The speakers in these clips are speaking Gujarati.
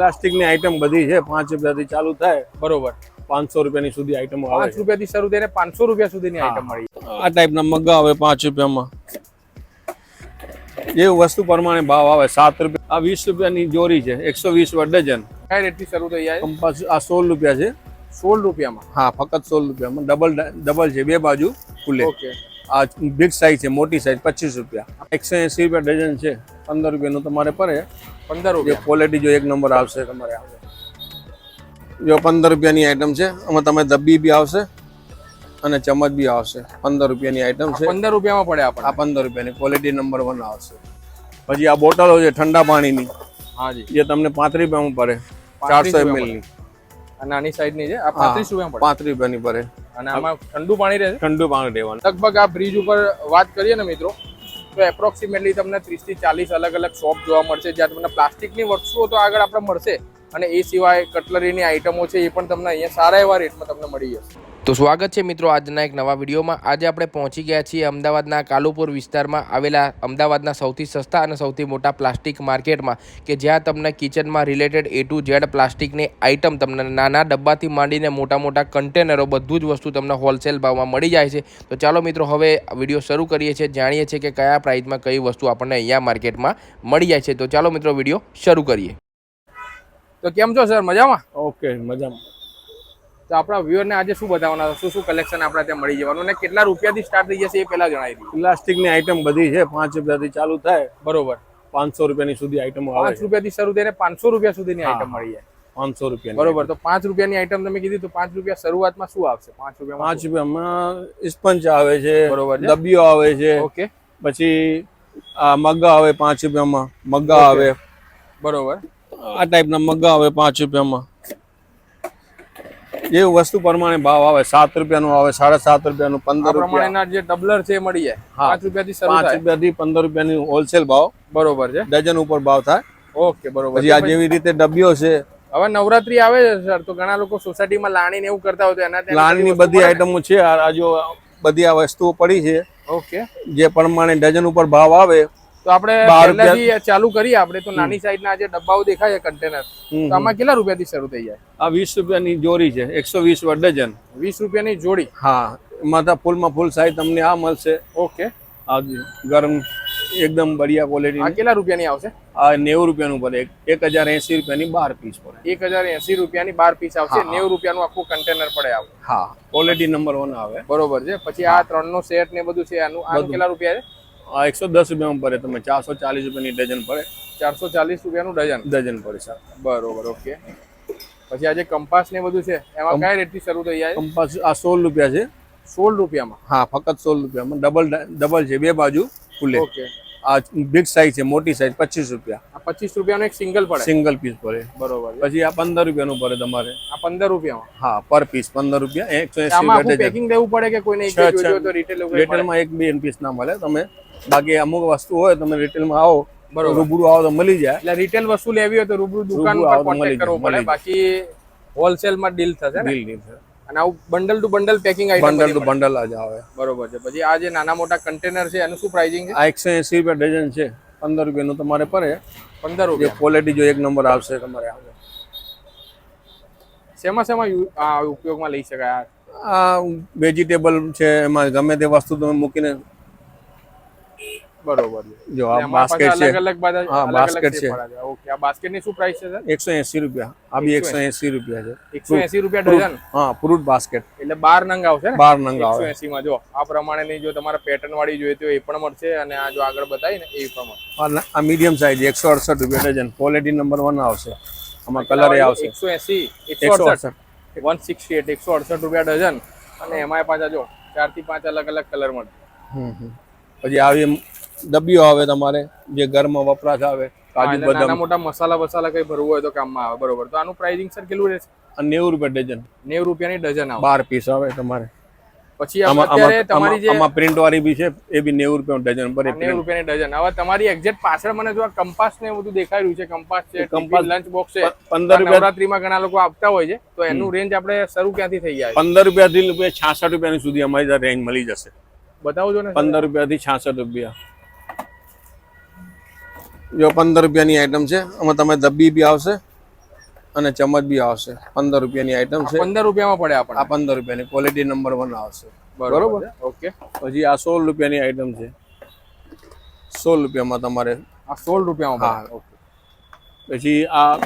પ્લાસ્ટિકની આઈટમ બધી છે પાંચ રૂપિયાથી ચાલુ થાય. બરોબર. પાંચસો રૂપિયાની સુધી આઈટમો આવે પાંચ રૂપિયાથી શરૂ થઈને પાંચસો રૂપિયા સુધીની આઈટમ મળી. આ ટાઈપના મગ્ગા આવે પાંચ રૂપિયામાં. જે વસ્તુ પ્રમાણે ભાવ આવે સાત રૂપિયા. આ વીસ રૂપિયાની જોરી છે એકસો વીસ ડઝન. કઈ રેટથી શરૂ થઈ જાય? કંપાસ આ સોળ રૂપિયા છે. સોળ રૂપિયામાં? હા ફક્ત સોળ રૂપિયામાં. ડબલ ડબલ છે બે બાજુ ખુલે. ઓકે. આ બિગ સાઈઝ છે મોટી સાઈઝ પચીસ રૂપિયા. એકસો એસી રૂપિયા ડઝન છે પંદર રૂપિયાનું તમારે પડે. પંદર રૂપિયા. ક્વોલિટી જો એક નંબર આવશે તમારે જો પંદર રૂપિયાની આઈટમ છે આમાં તમે દબ્બી બી આવશે અને ચમચ બી આવશે. પંદર રૂપિયાની આઈટમ છે. પંદર રૂપિયામાં પડે આપણે આ પંદર રૂપિયાની ક્વોલિટી નંબર વન આવશે. પછી આ બોટલો છે ઠંડા પાણીની. હા જી. જે તમને પાંત્રીસ રૂપિયામાં પડે. ચારસો એમએલની નાની સાઈઝની છે આ પાંત્રીસ રૂપિયામાં પાંત્રીસ રૂપિયાની પડે. અને આમાં ઠંડુ પાણી રહે ઠંડુ પાણી રહેવાનું. લગભગ આ બ્રિજ ઉપર વાત કરીએ ને મિત્રો તો એપ્રોક્સિમેટલી તમને ત્રીસથી ચાલીસ અલગ અલગ શોપ જોવા મળશે જ્યાં તમને પ્લાસ્ટિકની વસ્તુઓ તો આગળ આપણે મળશે અને એ સિવાય કટલરીની આઇટમો છે એ પણ તમને અહીંયા સારા એવા રેટમાં તમને મળી જશે. તો સ્વાગત છે મિત્રો આજના એક નવા વિડીયોમાં. આજે આપણે પહોંચી ગયા છીએ અમદાવાદના કાલુપુર વિસ્તારમાં આવેલા અમદાવાદના સૌથી સસ્તા અને સૌથી મોટા પ્લાસ્ટિક માર્કેટમાં, કે જ્યાં તમને કિચનમાં રિલેટેડ એ ટુ ઝેડ પ્લાસ્ટિકની આઇટમ તમને નાના ડબ્બાથી માંડીને મોટા મોટા કન્ટેનરો, બધું જ વસ્તુ તમને હોલસેલ ભાવમાં મળી જાય છે. તો ચાલો મિત્રો, હવે વીડિયો શરૂ કરીએ છીએ, જાણીએ છીએ કે કયા પ્રાઇસમાં કઈ વસ્તુ આપણને અહીંયા માર્કેટમાં મળી જાય છે. તો ચાલો મિત્રો, વીડિયો શરૂ કરીએ. તો કેમ છો, સર? મજામાં? ઓકે, મજામાં. તો આપણા વ્યુઅરને આજે શું બતાવવાના શું શું કલેક્શન આપણે ત્યાં મળી જવાનું? અને કેટલા રૂપિયાથી સ્ટાર્ટ થઈ જશે એ પહેલા જણાવી દઈએ પ્લાસ્ટિકની આઈટમ બધી છે પાંચ રૂપિયાથી ચાલુ થાય. બરોબર. પાંચસો રૂપિયાની સુધી આઈટમો આવે પાંચ રૂપિયાથી શરૂ થઈને પાંચસો રૂપિયા સુધીની આઈટમ મળી જાય. પાંચસો રૂપિયા બરોબર. તો પાંચ રૂપિયાની આઈટમ તમે કીધી તો પાંચ રૂપિયા શરૂઆતમાં શું આવશે? પાંચ રૂપિયા પાંચ રૂપિયામાં સ્પંચ આવે છે બરોબર. ડબ્બીઓ આવે છે ઓકે. પછી આ મગ્ગા આવે પાંચ રૂપિયામાં. મગ્ગા આવે. બરોબર. આ ટાઈપના મગ્ગા આવે પાંચ રૂપિયામાં. જે વસ્તુ પ્રમાણે ભાવ આવે સાત રૂપિયાનું આવે સાડા સાત રૂપિયાનું પંદર રૂપિયા. જે ડબલર છે મળી જાય. પાંચ રૂપિયાથી પાંચ રૂપિયાથી પંદર રૂપિયાની હોલસેલ ભાવ. બરોબર છે. ડઝન ઉપર ભાવ થાય. ઓકે બરોબર આ જેવી રીતે ડબ્બીઓ છે. હવે નવરાત્રી આવે છે સર તો ઘણા લોકો સોસાયટીમાં લાણી ને એવું કરતા હોય તો એના લાણીની બધી આઈટમો છે. આ આ જો બધી આ વસ્તુઓ પડી છે. ઓકે. જે પ્રમાણે ડઝન ઉપર ભાવ આવે તો આપણે પહેલાથી ચાલુ કરીએ આપણે તો નાની સાઈઝના જે ડબ્બાઓ દેખાય છે કન્ટેનર તો આમાં કેટલા રૂપિયાથી શરૂ થઈ જાય? આ વીસ રૂપિયાની જોડી છે એકસો વીસ ડઝન. વીસ રૂપિયાની જોડી? હા માતા ફૂલ ફૂલમાં ફૂલ સાઈઝ તમને આ મળશે. ઓકે. આ ગરમ એકદમ બઢિયા આ ક્વોલિટી કેટલા રૂપિયાની આવશે? આ નેવું રૂપિયાનું પડે એક હજાર એસી રૂપિયાની બાર પીસ પડે. એક હજાર એસી રૂપિયાની બાર પીસ આવશે રૂપિયા નેવું રૂપિયાનું આખું કન્ટેનર પડે આવે. હા ક્વોલિટી નંબર વન આવે. બરોબર છે. પછી આ ત્રણ નો સેટ ને બધું છે આનું આનું કેટલા રૂપિયા છે? આ એકસો દસ રૂપિયામાં પડે તમે ચારસો ચાલીસ રૂપિયાની ડઝન પડે ચારસો ચાલીસ રૂપિયાનું ડઝન? ડઝન પડે સર બરોબર ઓકે પછી આજે કંપાસ ને બધું છે એમાં કયા રેટથી શરૂ થઈ જાય? કંપાસ આ સોળ રૂપિયા છે. સોળ રૂપિયામાં? હા ફક્ત સોળ રૂપિયામાં. ડબલ ડબલ છે બે બાજુ ખુલે. ઓકે આ બિગ સાઈઝ છે મોટી સાઈઝ પચીસ રૂપિયા. આ પચીસ રૂપિયાનો એક સિંગલ પડે. સિંગલ પીસ પડે. બરોબર. પછી આ પંદર રૂપિયાનું પડે તમારે. આ પંદર રૂપિયામાં? હા પર પીસ પંદર રૂપિયા એકસો એસી પેકિંગ દેવું પડે કે કોઈને રિટેલમાં એક બે પીસ ના મળે તમે બાકી અમુક વસ્તુ હોય તમે રિટેલમાં આવો બરોબર. રૂબરૂ આવો તો મળી જાય. એટલે રિટેલ વસ્તુ લેવી હોય તો રૂબરૂ દુકાન પર કોન્ટેક્ટ કરવો પડે. બાકી હોલસેલમાં ડીલ થશે ડીલ ડીલ ડીલ અને આવું bundle to bundle packing item bundle to bundle જ આવે. બરોબર છે. પછી આ જે નાના મોટા કન્ટેનર છે એનું શું પ્રાઇસિંગ છે? આ એકસો એસી રૂપિયા ડઝન છે. પંદર રૂપિયાનું તમારે પડે. પંદર રૂપિયા. ક્વોલિટી જો એક નંબર આવશે તમારે આવે. શેમાં શેમાં ઉપયોગમાં લઈ શકાય આ? આ વેજીટેબલ છે એમાં ગમે તે વસ્તુ તમે મૂકીને બરોબર જો આ બાસ્કેટ છે. અલગ અલગ હા, અલગ અલગ basket shape છે. ઓકે આ બાસ્કેટની શું પ્રાઇસ છે સર? એકસો એસી રૂપિયા. આ બી એકસો એસી. રૂપિયા છે. એકસો એસી રૂપિયા ડઝન? હા ફ્રૂટ બાસ્કેટ એટલે બાર નંગ આવશે ને? નંગ આવે. એસી માં જો આ પ્રમાણેની જો તમારે પેટર્ન વાળી જોઈતી હોય એ પણ મળશે અને આ જો આગળ બતાવી ને એ પણ મળશે. આ મીડિયમ સાઈઝ એકસો અડસઠ રૂપિયા ડઝન. ક્વોલિટી નંબર વન આવશે. આમાં કલર એ આવશે. એકસો એસી એકસો એકસો અડસઠ. અડસઠ વન સિક્સટી એટ એકસો અડસઠ રૂપિયા ડઝન. અને એમાંય પાછા જો ચારથી પાંચ અલગ અલગ કલર મળશે હમ. પછી આવી ડબ્બીઓ આવે તમારે જે ઘરમાં વપરાશ આવે કાજુ બદામ. મોટા મસાલા વસાલા કઈ ભરવું હોય તો કામમાં આવે બરોબર. તો આનું પ્રાઇસિંગ સર કેટલું રહેશે? નેવું રૂપિયા ડઝન. નેવું રૂપિયાની ડઝન આવે. બાર પીસ આવે તમારે. પછી અત્યારે તમારી જે આમાં પ્રિન્ટ વાળી બી છે એ બી નેવું રૂપિયા ડઝન પર નેવું રૂપિયાની ડઝન. હવે તમારી એક્ઝેક્ટ પાછળ મને જો આ કંપાસ ને બધું દેખાઈ રહ્યું છે કંપાસ છે કંપાસ લંચ બોક્સ છે પંદર રૂપિયા નવરાત્રીમાં ઘણા લોકો આપતા હોય છે તો એનું રેન્જ આપણે શરૂ ક્યાંથી થઈ જાય? પંદર રૂપિયાથી રૂપિયા છાસઠ રૂપિયાની સુધી અમારી રેન્જ મળી જશે. બતાવજો ને પંદર રૂપિયાથી છાસઠ રૂપિયા. જો પંદર રૂપિયાની આઈટમ છે. આમાં તમે દબ્બી બી આવશે અને ચમચ બી આવશે. પંદર રૂપિયાની આઈટમ છે. પંદર રૂપિયામાં પડે આપણને? આ પંદર રૂપિયાની ક્વોલિટી નંબર વન આવશે. બરોબર. ઓકે. પછી આ સોળ રૂપિયાની આઈટમ છે. સોળ રૂપિયામાં તમારે આ સોળ રૂપિયામાં હા. ઓકે. પછી આ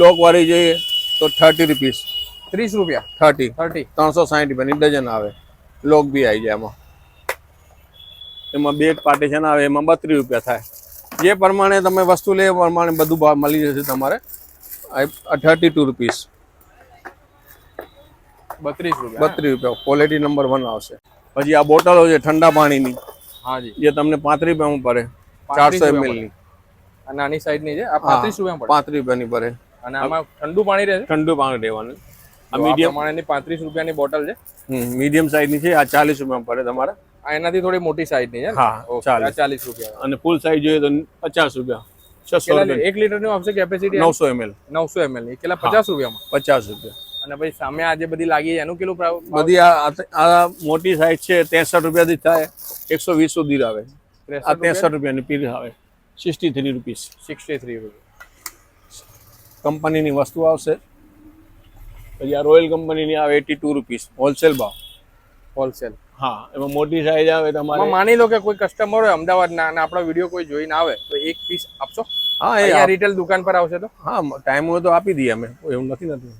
લોકવાળી જોઈએ તો થર્ટી રૂપીસ ત્રીસ રૂપિયા? થર્ટી થર્ટી ત્રણસો સાઠ રૂપિયાની ડઝન આવે. લોક બી આવી જાય એમાં. એમાં બે પાર્ટીશન આવે એમાં બત્રીસ રૂપિયા થાય. જે પ્રમાણે તમે વસ્તુ લે એ પ્રમાણે બધું ભાવ મળી જશે તમારે. થર્ટી ટુ રૂપીસ બત્રીસ રૂપિયા. બત્રીસ રૂપિયા. ક્વોલિટી નંબર વન આવશે. પછી આ બોટલો છે ઠંડા પાણીની. હા જી. તમને પાંત્રીસ રૂપિયામાં પડે. ચારસો એમએલની આ નાની સાઈઝની છે? આ પાંત્રીસ રૂપિયામાં પડે. પાંત્રીસ રૂપિયાની પડે. અને આમાં ઠંડુ પાણી રહે છે? ઠંડુ પાણી રહેવાનું. આ મીડિયમ પાણીની પાંત્રીસ રૂપિયાની બોટલ છે. મીડિયમ સાઈઝની છે. આ ચાલીસ રૂપિયામાં પડે તમારે. એનાથી થોડી મોટી સાઈઝની છે હા ચાલીસ. રૂપિયા. અને ફૂલ સાઈઝ જોઈએ તો પચાસ રૂપિયા. છસો એક લીટરનું આવશે કેપેસિટી નવસો એમએલ નવસો એમએલની કેટલા? પચાસ રૂપિયામાં? પચાસ રૂપિયા. અને પછી સામે આ જે બધી લાગી છે એનું કેટલું બધી આ આ- આ મોટી સાઈઝ છે ત્રેસઠ રૂપિયાથી થાય. એકસો વીસ સુધી આવે. આ ત્રેસઠ રૂપિયાની પીર આવે. Sixty three rupees sixty three રૂપિયા કંપનીની વસ્તુ આવશે. પછી આ રોયલ કંપનીની આવે એટી ટુ રૂપીસ હોલસેલ ભાવ. હોલસેલ. હા એમાં મોટી સાઈઝ આવે તમારે. માની લો કે કોઈ કસ્ટમર હોય અમદાવાદ ના અને આપણો વીડિયો કોઈ જોઈને આવે તો એક પીસ આપશો? હા એ રિટેલ દુકાન પર આવશે તો? હા ટાઈમ હોય તો આપી દઈએ અમે એવું નથી નથી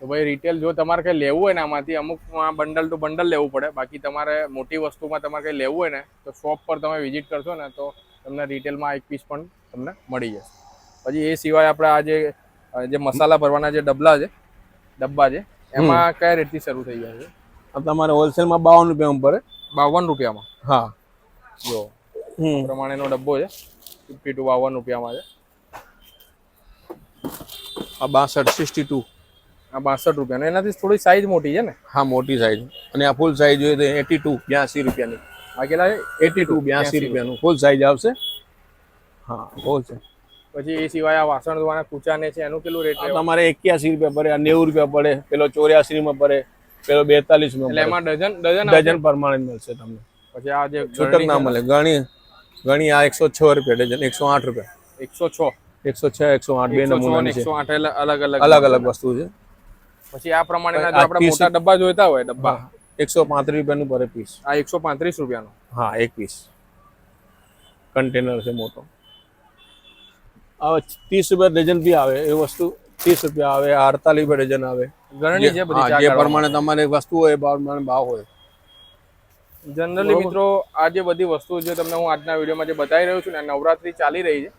તો ભાઈ રિટેલ જો તમારે કઈ લેવું હોય ને આમાંથી અમુક બંડલ ટુ બંડલ લેવું પડે. બાકી તમારે મોટી વસ્તુમાં તમારે કઈ લેવું હોય ને તો શોપ પર તમે વિઝિટ કરશો ને તો તમને રિટેલમાં એક પીસ પણ તમને મળી જશે. પછી એ સિવાય આપણે આ જે જે મસાલા ભરવાના જે ડબલા છે ડબ્બા છે એમાં કયા રેટથી શરૂ થઈ જાય છે? તમારે હોલસેલમાં બાવન રૂપિયામાં પડે. બાવન રૂપિયામાં? હા. જો પ્રમાણેનો ડબ્બો છે. ફિફ્ટી ટુ બાવન રૂપિયામાં છે. આ બાસઠ સિક્સટી ટુ આ બાસઠ રૂપિયાનો એનાથી થોડી સાઈઝ મોટી છે ને? હા મોટી સાઈઝ અને આ ફૂલ સાઈઝ જોઈએ તો એટી ટુ બ્યાસી રૂપિયાની. આ કેટલા છે? એટી ટુ બ્યાસી રૂપિયાનું. ફૂલ સાઈઝ આવશે? હા ફૂલ છે પછી એ સિવાય આ વાસણ ધોવાના કૂચાને છે એનું કેટલું રેટ તમારે એક્યાસી રૂપિયા પડે આ નેવું રૂપિયા પડે પેલો ચોર્યાસી માં પડે. પેલો બેતાલીસ એટલે એમાં ડઝન ડઝન ડઝન પ્રમાણે મળશે તમને. પછી આ જે છૂટક ના મળે. ગણી ગણી આ એકસો છ રૂપિયા ડઝન એકસો આઠ રૂપિયા. એકસો છ. એકસો છ એકસો આઠ બે નમૂના એકસો આઠ એટલે અલગ અલગ અલગ અલગ વસ્તુ છે. પછી આ પ્રમાણે આપણે મોટા ડબ્બા જોઈતા હોય ડબ્બા. એકસો પાંત્રીસ રૂપિયાનું પર પીસ. આ એકસો પાંત્રીસ રૂપિયાનો. હા એક પીસ. કન્ટેનર છે મોટો. હવે ત્રીસ રૂપિયા ડઝન બી આવે એ વસ્તુ ત્રીસ રૂપિયા આવે અડતાલીસ રૂપિયા ડઝન આવે. ગરણી છે બધી જે પ્રમાણે તમારે વસ્તુ હોય એ પ્રમાણે ભાવ હોય. જનરલી મિત્રો આ જે બધી વસ્તુ જે તમને હું આજના વિડીયોમાં જે બતાવી રહ્યો છું ને નવરાત્રી ચાલી રહી છે.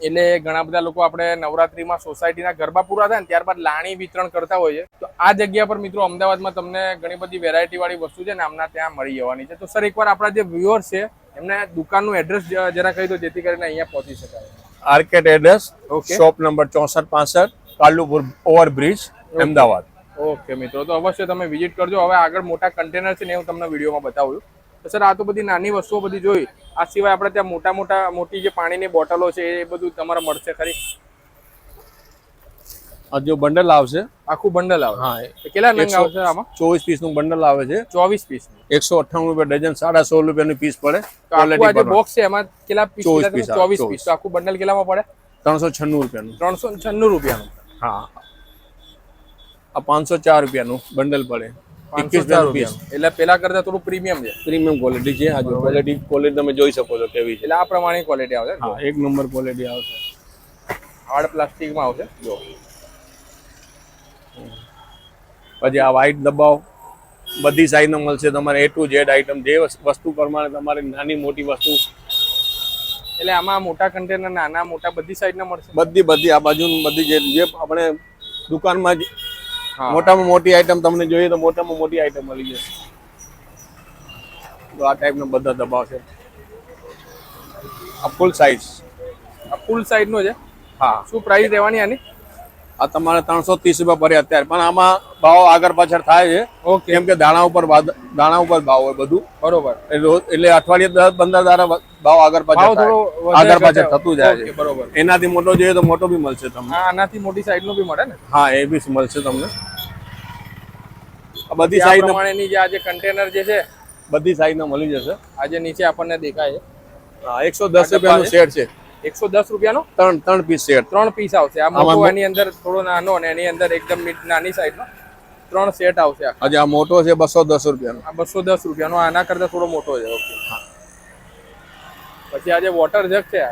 એટલે ઘણા બધા લોકો આપણે નવરાત્રીમાં સોસાયટીના ગરબા પૂરા થાય ને ત્યારબાદ લાણી વિતરણ કરતા હોય છે. તો આ જગ્યા પર મિત્રો અમદાવાદમાં તમને ઘણી બધી વેરાયટી વાળી વસ્તુ છે ને આમના ત્યાં મળી જવાની છે. તો સર એકવાર આપણા જે વ્યુઅર્સ છે એમને દુકાનનું એડ્રેસ જરા કહી દો જેથી કરીને અહીંયા પહોંચી શકાય. Arcade address okay shop number ચોસઠ પાસઠ કાલુપુર ઓવરબ્રિજ અમદાવાદ. ઓકે મિત્રો તો અવશ્ય તમે વિઝિટ કરજો. હવે આગળ મોટા કન્ટેનર છે ને હું તમને વિડીયોમાં બતાવું તો સર આ તો બધી નાની વસ્તુઓ બધી જોઈ. આ સિવાય આપણે ત્યાં મોટા મોટા મોટી જે પાણીની બોટલો છે એ બધું તમારે મળશે ખરી? આ જો બંડલ આવશે. આખું બંડલ આવે. હા કેટલા નંગ આવશે આમાં? ચોવીસ પીસનું બંડલ આવે છે. ચોવીસ પીસ એકસો અઠ્ઠાણું રૂપિયા ડઝન સાડા સોળ રૂપિયાનું પીસ પડે. બોક્સ છે એમાં કેટલા પીસ 24 piece આવે, ચોવીસ પીસ. આખું બંડલ કેટલામાં પડે? ત્રણસો છન્નું રૂપિયાનું. ત્રણસો છન્નું રૂપિયાનું. હા. આ પાંચસો ચાર રૂપિયાનું બંડલ પડે. એકવીસ એટલે પેલા કરતા થોડું પ્રીમિયમ છે. પ્રીમિયમ ક્વોલિટી છે આ ક્વોલિટી ક્વોલિટી તમે જોઈ શકો છો કેવી છે. એટલે આ પ્રમાણે ક્વોલિટી આવશે હા એક નંબર ક્વોલિટી આવશે. હાર્ડ પ્લાસ્ટિકમાં આવશે. જો. પછી આ વ્હાઇટ દબાવ બધી સાઈઝનો મળશે તમારે એ ટુ ઝેડ આઈટમ જે વસ્તુ પ્રમાણે તમારે નાની મોટી વસ્તુ. એટલે આમાં મોટા કન્ટેનર નાના મોટા બધી સાઈઝના મળશે. બધી બધી આ બાજુ બધી જે આપણે દુકાનમાં. મોટામાં મોટી આઈટમ તમને જોઈએ તો મોટામાં મોટી આઈટમ મળી જશે. તો આ ટાઈપનો બધા દબાવ છે. આ ફૂલ સાઈઝ આ ફૂલ સાઈઝનો છે? હા. શું પ્રાઇસ રહેવાની આની? આ તમારે ત્રણસો ત્રીસ રૂપિયા પડે અત્યારે. પણ આમાં ભાવ આગળ પાછળ થાય છે. ઓકે. કેમ કે દાણા ઉપર દાણા ઉપર ભાવ હોય બધું. બરોબર. એટલે અઠવાડિયે દસ પંદર દાડા ભાવ આગળ પાછળ થોડો આગળ પાછળ થતું જાય છે. બરોબર. એનાથી મોટો જોઈએ તો મોટો બી મળશે તમને. આનાથી મોટી સાઈડનું બી મળે ને? હા એ બી મળશે તમને. બધી સાઈઝ પ્રમાણેની જે આજે કન્ટેનર જે છે બધી સાઈઝ મળી જશે. આજે નીચે આપણને દેખાય છે. એકસો દસ રૂપિયાનું સેટ છે. એકસો દસ રૂપિયાનો? ત્રણ ત્રણ પીસ સેટ ત્રણ પીસ આવશે. આ મોટો એની અંદર થોડો નાનો અને એની અંદર એકદમ નાની સાઈઝનો ત્રણ સેટ આવશે આજે આ મોટો છે બસો દસ રૂપિયાનો. આ બસો દસ રૂપિયાનો. આના કરતાં થોડો મોટો છે ઓકે પછી આજે વોટર જગ છે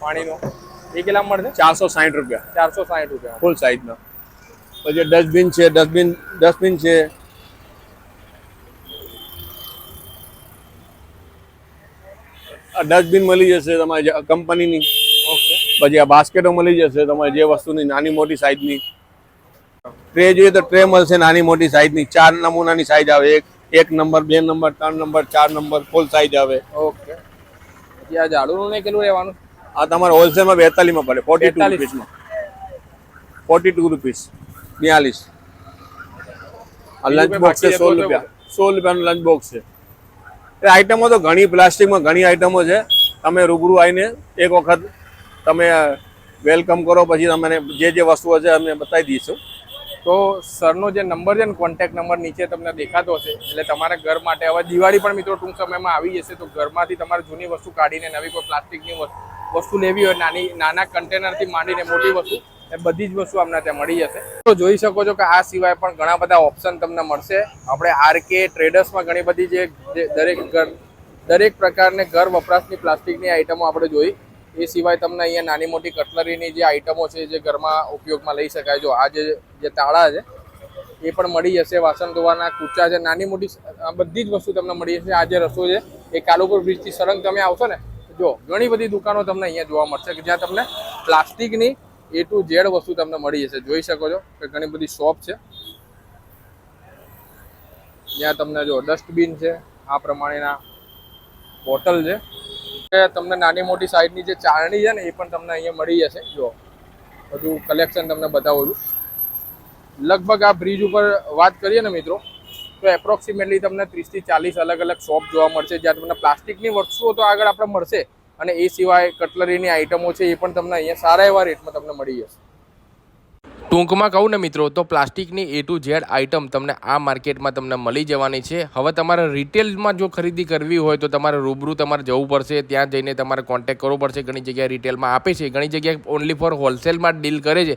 પાણીનો એ કેટલા મળશે? ચારસો સાઠ રૂપિયા. ચારસો સાઠ રૂપિયા. ફૂલ સાઈઝનો પછી ડસ્ટબિન છે ડસ્ટબિન ડસ્ટબિન છે ડસ્ટબિન મળી જશે તમારે કંપનીની. પછી આ બાસ્કેટો મળી જશે તમારે જે વસ્તુની નાની મોટી સાઈઝની. ટ્રે જોઈએ તો ટ્રે મળશે નાની મોટી સાઈઝની. ચાર નમૂનાની સાઈઝ આવે. એક એક નંબર બે નંબર ત્રણ નંબર ચાર નંબર ફૂલ સાઈઝ આવે. ઓકે. પછી આ ઝાડુનું ને કેટલું રહેવાનું? આ તમારે હોલસેલમાં બેતાલીસમાં પડે forty two 42. રૂપીસમાં. Forty two rupees. બિયાલીસ આ લંચ બોક્સ છે સોળ રૂપિયા. સોળ રૂપિયાનું લંચ બોક્સ છે. એ આઈટમો તો ઘણી, પ્લાસ્ટિકમાં ઘણી આઈટમો છે. તમે રૂબરૂ આવીને એક વખત તમે વેલકમ કરો, પછી તમને જે જે વસ્તુઓ છે અમે બતાવી દઈશું. તો સરનો જે નંબર છે ને કોન્ટેક્ટ નંબર નીચે તમને દેખાતો હશે. એટલે તમારા ઘર માટે, હવે દિવાળી પણ મિત્રો ટૂંક સમયમાં આવી જશે, તો ઘરમાંથી તમારે જૂની વસ્તુ કાઢીને, નવી કોઈ પ્લાસ્ટિકની વસ્તુ લેવી હોય, નાની, નાના કન્ટેનરથી માંડીને મોટી વસ્તુ એ બધી જ વસ્તુ અમને ત્યાં મળી જશે. તો જોઈ શકો છો કે આ સિવાય પણ ઘણા બધા ઓપ્શન તમને મળશે. આપણે આરકે ટ્રેડર્સમાં ઘણી બધી જે દરેક ઘર, દરેક પ્રકારને ઘર વપરાશની પ્લાસ્ટિકની આઈટમો આપણે જોઈ. એ સિવાય તમને અહીંયા નાની મોટી કટલરીની જે આઈટમો છે જે ઘરમાં ઉપયોગમાં લઈ શકાય. જો આ જે તાળા છે, એ પણ મળી જશે. વાસણ ધોવાના કૂચા છે, નાની મોટી બધી જ વસ્તુ તમને મળી જશે. આ જે રસોઈ છે, એ કાલુપુર બ્રિજથી સરંગ તમે આવશો ને, જો ઘણી બધી દુકાનો તમને અહીંયા જોવા મળશે કે જ્યાં તમને પ્લાસ્ટિકની એ ટુ ઝેડ વસ્તુ તમને મળી જશે. જોઈ શકો છો કે ઘણી બધી શોપ છે. જ્યાં તમને જો ડસ્ટબિન છે, આ પ્રમાણેના બોટલ છે. કે તમને નાની મોટી સાઈડની જે ચારણી છે ને, એ પણ તમને અહીંયા મળી જશે. જો, બધું કલેક્શન તમને બતાવું છું. લગભગ આ બ્રિજ ઉપર વાત કરીએ ને મિત્રો, તો એપ્રોક્સિમેટલી તમને ત્રીસથી ચાલીસ અલગ અલગ શોપ જોવા મળશે. જ્યાં તમને પ્લાસ્ટિકની વસ્તુઓ તો આગળ આપણે મળશે. અને એ સિવાય કટલરીની આઈટમો છે એ પણ તમને અહીંયા સારા એવા રેટમાં તમને મળી જશે. ટૂંકમાં કહું ને મિત્રો, તો પ્લાસ્ટિકની એ ટુ ઝેડ આઇટમ તમને આ માર્કેટમાં તમને મળી જવાની છે. હવે તમારે રિટેલમાં જો ખરીદી કરવી હોય તો તમારે રૂબરૂ તમારે જવું પડશે. ત્યાં જઈને તમારે કોન્ટેક્ટ કરવો પડશે. ઘણી જગ્યાએ રિટેલમાં આપે છે. ઘણી જગ્યાએ ઓનલી ફોર હોલસેલમાં ડીલ કરે છે.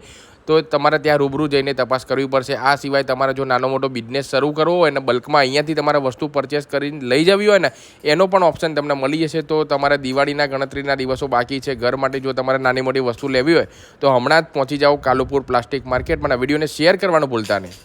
તો તમારે ત્યાં રૂબરૂ જઈને તપાસ કરવી પડશે. આ સિવાય તમારે જો નાનો મોટો બિઝનેસ શરૂ કરવો હોય ને, બલ્કમાં અહીંયાથી તમારે વસ્તુ પરચેસ કરીને લઈ જવી હોય ને, એનો પણ ઓપ્શન તમને મળી જશે. તો તમારે દિવાળીના ગણતરીના દિવસો બાકી છે. ઘર માટે જો તમારે નાની મોટી વસ્તુ લેવી હોય, તો હમણાં જ પહોંચી જાઓ કાલુપુર પ્લાસ્ટિક માર્કેટમાં. વિડીયોને શેર કરવાનું ભૂલતા નહીં.